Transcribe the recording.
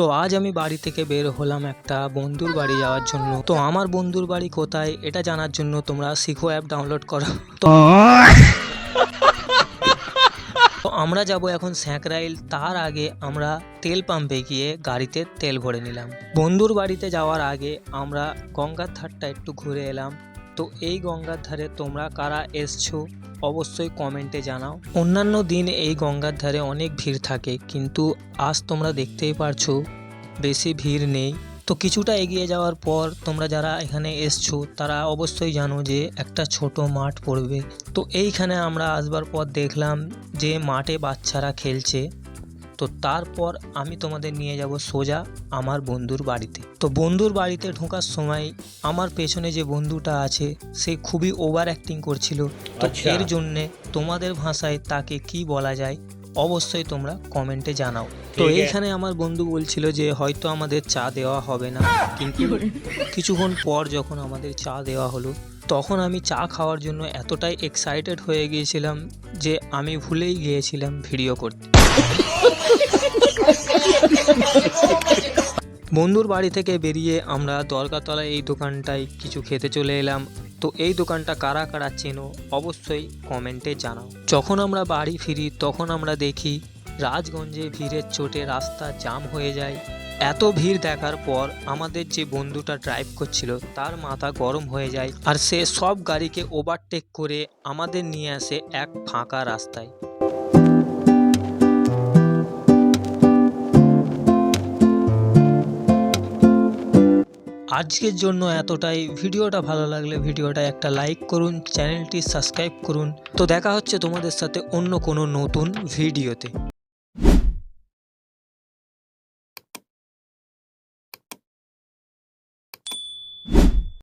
তো আজ আমি বাড়ি থেকে বের হলাম একটা বন্ধুর বাড়ি যাওয়ার জন্য। তো আমার বন্ধুর বাড়ি কোথায় এটা জানার জন্য তোমরা শিখো অ্যাপ ডাউনলোড করো। তো তো আমরা যাব এখন স্যাঁকরাইল তার আগে আমরা তেল পাম্পে গিয়ে গাড়িতে তেল ভরে নিলাম। বন্ধুর বাড়িতে যাওয়ার আগে আমরা গঙ্গার ধারটা একটু ঘুরে এলাম। তো এই গঙ্গার ধারে তোমরা কারা এসছো অবশ্যই কমেন্টে জানাও। অন্যান্য দিন এই গঙ্গার ধারে অনেক ভিড় থাকে, কিন্তু আজ তোমরা দেখতেই পারছ বেশি ভিড় নেই। তো কিছুটা এগিয়ে যাওয়ার পর তোমরা যারা এখানে এসছো, তারা অবশ্যই জানো যে একটা ছোট মাঠ পড়বে। তো এইখানে আমরা আসবার পর দেখলাম যে মাঠে বাচ্চারা খেলছে। তো তারপর আমি তোমাদের নিয়ে যাব সোজা আমার বন্ধুর বাড়িতে। তো বন্ধুর বাড়িতে ঢোকার সময় আমার পেছনে যে বন্ধুটা আছে সে খুবই ওভার অ্যাক্টিং করছিল। তো আচ্ছা। এর জন্যে তোমাদের ভাষায় তাকে কি বলা যায় অবশ্যই তোমরা কমেন্টে জানাও। তো এইখানে আমার বন্ধু বলছিল যে হয়তো আমাদের চা দেওয়া হবে না। কিন্তু কিছুক্ষণ পর যখন আমাদের চা দেওয়া হলো তখন আমি চা খাওয়ার জন্য এতটাই এক্সাইটেড হয়ে গিয়েছিলাম যে আমি ভুলেই গিয়েছিলাম ভিডিও করতে। বন্ধুর বাড়ি থেকে বেরিয়ে আমরা দরগাতলা এই দোকানটায় কিছু খেতে চলে এলাম। তো এই দোকানটা কারা কারা চেনো অবশ্যই কমেন্টে জানাও। যখন আমরা বাড়ি ফিরি, তখন আমরা দেখি রাজগঞ্জে ভিড়ের চোটে রাস্তা জাম হয়ে যায়। এত ভিড় দেখার পর আমাদের যে বন্ধুটা ড্রাইভ করছিল, তার মাথা গরম হয়ে যায় আর সে সব গাড়িকে ওভারটেক করে আমাদের নিয়ে আসে এক ফাঁকা রাস্তায়। আজকের জন্য এতটাই। ভিডিওটা ভালো লাগলে ভিডিওটা একটা লাইক করুন, চ্যানেলটি সাবস্ক্রাইব করুন। তো দেখা হচ্ছে তোমাদের সাথে অন্য কোনো নতুন ভিডিওতে।